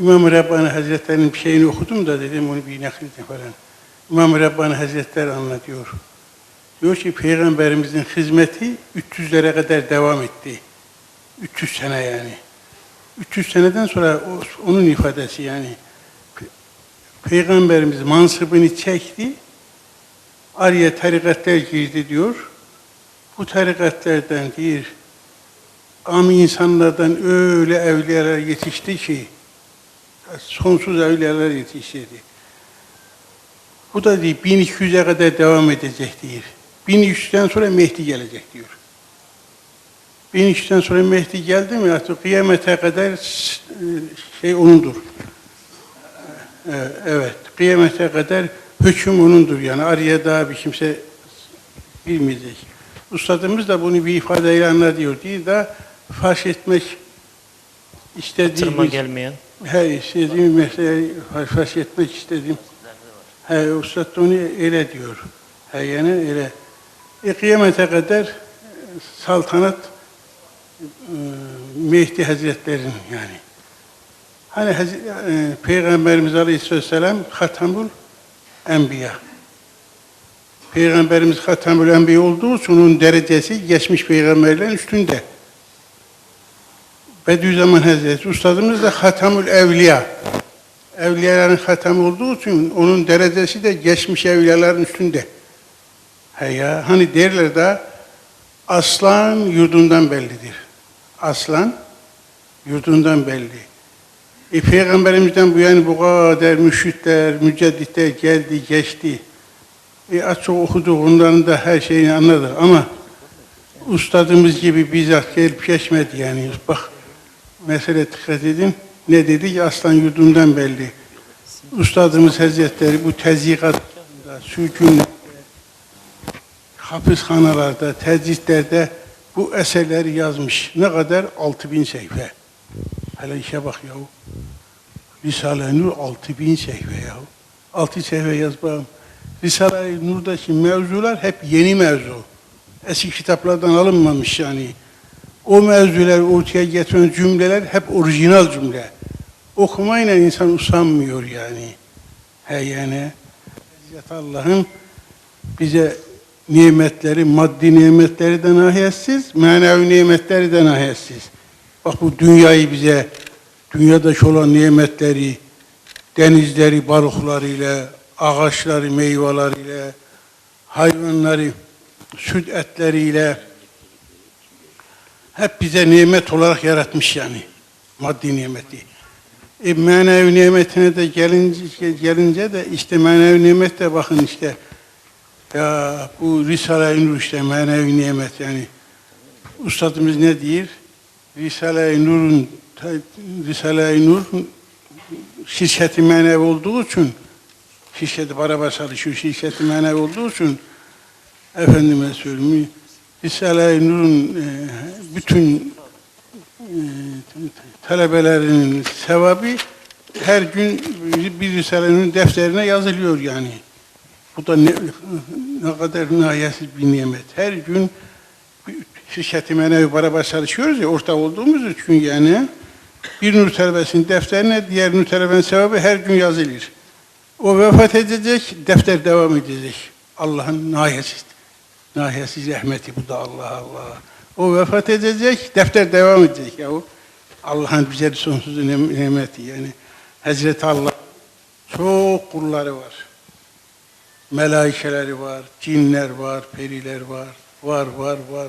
İmam-ı Rabbani Hazretleri'nin bir şeyini okudum da dedim onu bir nakledin falan. İmam-ı Rabbani Hazretleri anlatıyor. Diyor ki Peygamberimizin hizmeti 300'lere kadar devam etti. 300 sene yani. 300 seneden sonra onun ifadesi yani. Pe- Peygamberimiz mansıbını çekti. Araya tarikatlar girdi diyor. Bu tarikatlardan bir am insanlardan öyle evliyalar yetişti ki sonsuz evliyalar yetişti. Bu da değil, 1200'e kadar devam edecek diyor. 1300'den sonra Mehdi gelecek diyor. 1300'den sonra Mehdi geldi mi artık kıyamete kadar şey onundur. E, Evet, kıyamete kadar hüküm onundur. Yani araya daha bir kimse bilmeyecek. Ustadımız da bunu bir ifadeyle anlatıyor değil de faş etmek istediğimiz gelmeyen. He, istediğim meseleyi faş etmek istedim. He, Ustad onu öyle diyor. He, yani öyle. E, kıyamete kadar e, saltanat e, Mehdi Hazretleri'nin yani. Hani Haz- e, Peygamberimiz Aleyhisselam Hatamul Enbiya. Peygamberimiz Hatamul Enbiya olduğu için onun derecesi geçmiş peygamberlerin üstünde. Bediüzzaman Hazreti Ustadımız da Hatamül Evliya. Evliyaların hatamı olduğu için onun derecesi de geçmiş evliyaların üstünde. He ya, hani derler de aslan yurdundan bellidir. Aslan yurdundan belli. E, Peygamberimizden bu yani bu kadar müşritler, mücedditler geldi, geçti. E, az çok okuduk, onların da her şeyini anladık ama ustadımız gibi bizzat gelip geçmedi yani. Bak, mesele dikkat edin. Ne dedi ki aslan yurdundan belli. Ustadımız Hazretleri bu tezyiqatında, sürgünlerde, hapisxanalarda, təcislerde bu eserleri yazmış. Ne kadar? 6000 sayfa. Hele işe bak ya. Risale-i Nur 6000 sayfa ya. 6 sayfa yaz bakalım. Risale-i Nur'daki mevzular hep yeni mevzu. Eski kitaplardan alınmamış yani. O mevzuları ortaya getiren cümleler hep orijinal cümle. Okumayla insan usanmıyor yani. He yani. Allah'ın bize nimetleri, maddi nimetleri de nahiyetsiz, manevi nimetleri de nahiyetsiz. Bak bu dünyayı bize, dünyadaki olan nimetleri, denizleri, balıklarıyla, ağaçları, meyveleriyle, hayvanları, süt etleriyle, hep bize nimet olarak yaratmış yani. Maddi nimeti. E, manevi nimetine de gelince, gelince de işte manevi nimet de bakın işte ya bu Risale-i Nur işte manevi nimet yani. Ustadımız ne diyor? Risale-i Nur'un Risale-i Nur şirketi manevi olduğu için şirketi beraber çalışıyor, şirketi manevi olduğu için efendime söyleyeyim Risale-i Nur'un e, bütün e, talebelerinin sevabı her gün bir Risale-i Nur'un defterine yazılıyor yani. Bu da ne, ne kadar nahiyetsiz bir nimet. Her gün şirketi menevi beraber çalışıyoruz ya, ortak olduğumuz için yani bir nur talebesinin defterine diğer nur talebenin sevabı her gün yazılır. O vefat edecek, defter devam edecek. Allah'ın nahiyetsiz, nahiyetsiz rahmeti bu da Allah Allah. O vefat edecek, defter devam edecek ya. Allah'ın bize sonsuz nimeti yani. Hazreti Allah çok kulları var. Melaikeleri var, cinler var, periler var. Var, var, var.